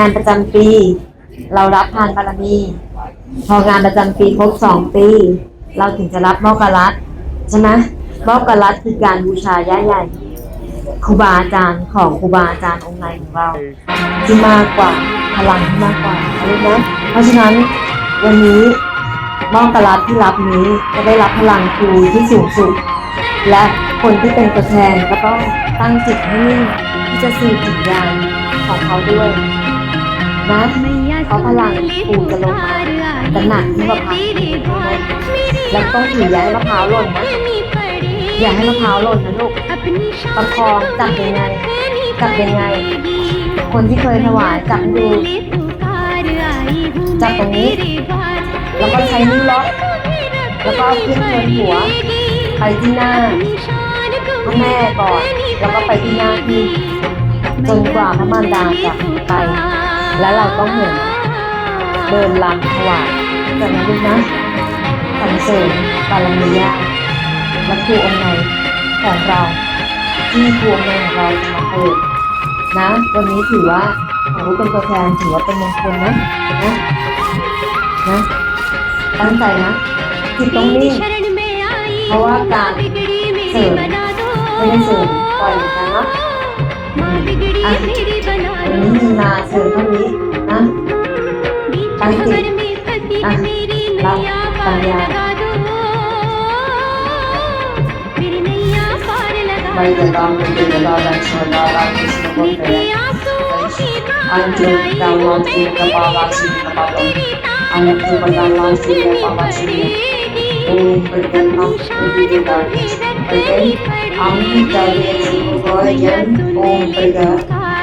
งานประจำปี เรารับทานบารมี พองานประจำปีครบสองปี เราถึงจะรับมอกรัตใช่ไหมมอกรัตคือการบูชาย่าใหญ่ครูบาอาจารย์ของครูบาอาจารย์องค์ในของเราที่มากกว่าพลังที่มากกว่ารู้นะเพราะฉะนั้นวันนี้มอกรัตที่รับนี้จะได้รับพลังครูที่สูงสุด และคนที่เป็นตัวแทนก็ต้องตั้งจิตให้นิ่งที่จะสื่อถึงยานของเขาด้วย นะเพราะพลังปู่จะลงมาจะหนักยิ่งกว่าพักแล้วต้องถือย่าให้มะพร้าวหล่นนะอย่าให้มะพร้าวหล่นนะลูกประคองจับยังไงจับยังไง คนที่เคยถวายจับดูจับตรงนี้ แล้วก็ใช้นิ้วล็อกแล้วก็เอาขึ้นเทินหัว ไปที่หน้าพระแม่ก่อน แล้วก็ไปที่หน้าที่จนกว่าพระมารดาจะไป แล้วเราต้องเหมือนเดินลำถวายจากนั้นลูกนะสรรเสริญบารมีญาและครูองค์ในของเรา ที่ครูองค์ในของเราจะมาเปิดนะ วันนี้ถือว่าของลูกเป็นตัวแทนถือว่าเป็นมงคลนะนะนะตั้งใจนะจิตต้องนิ่งเพราะว่าการเสริมไม่ได้เสริมปล่อยเหมือนกันเนาะอะ วันนี้มีนาเสริมเท่านี้นะตั้งจิตอะรับปัญญา Vai da Ram, Vai da Ram, Lakshmana, da Ram, Krishna, Gopaya. Anju, down Ram, Sri Kapala,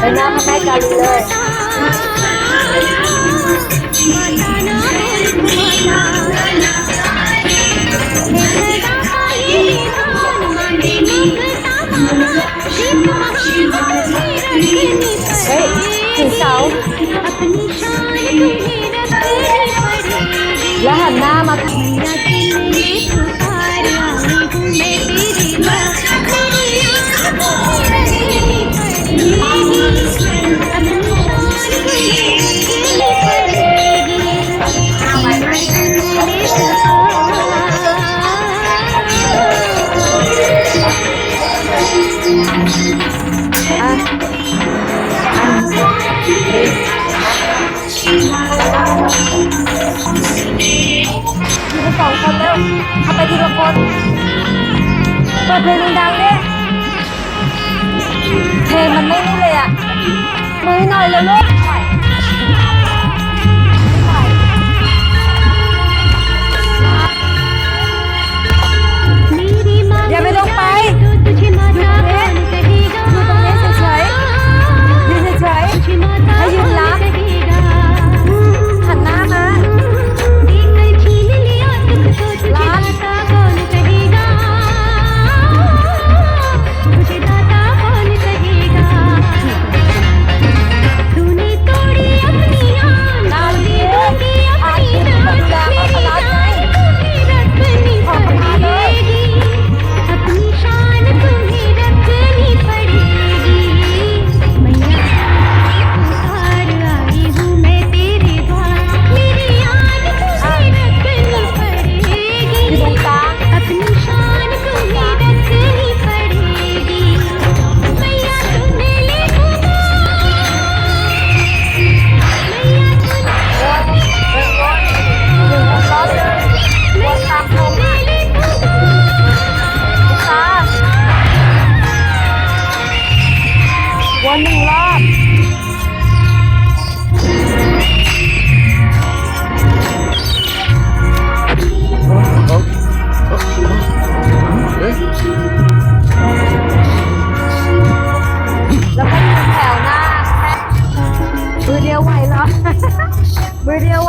ไปนั่งใกล้กันเลยเฮ้ยถึงเสาแล้วหันหน้ามา ทีละคนเปิดเพลงดังๆดิเพลงมันไม่นี่เลยอะมือหน่อยเร็วลู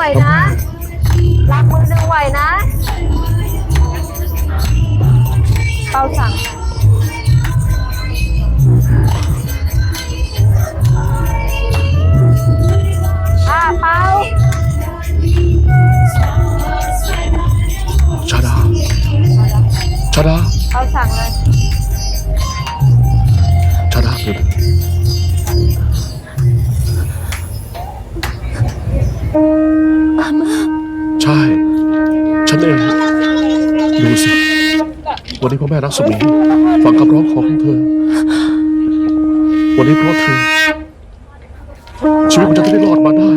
วไหวนะรักมือหนึ่งไหวนะเป้าสั่งอ่าเป้าชาดาชาดาเป้าสั่งเลยชาดา ฉันเอง ดูสิ วันนี้พ่อแม่รักสมีฟังคำร้องขอของเธอ วันนี้เพราะเธอ ชีวิตของฉันจะได้รอดมาได้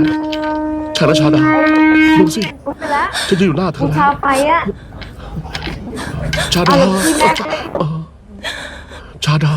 ใช่แล้วชาดา ดูสิพูดไปแล้วฉันจะอยู่หน้าเธอมีแล้ชาววไปอะชาดาเอาอย่างที่แม่เออชาดา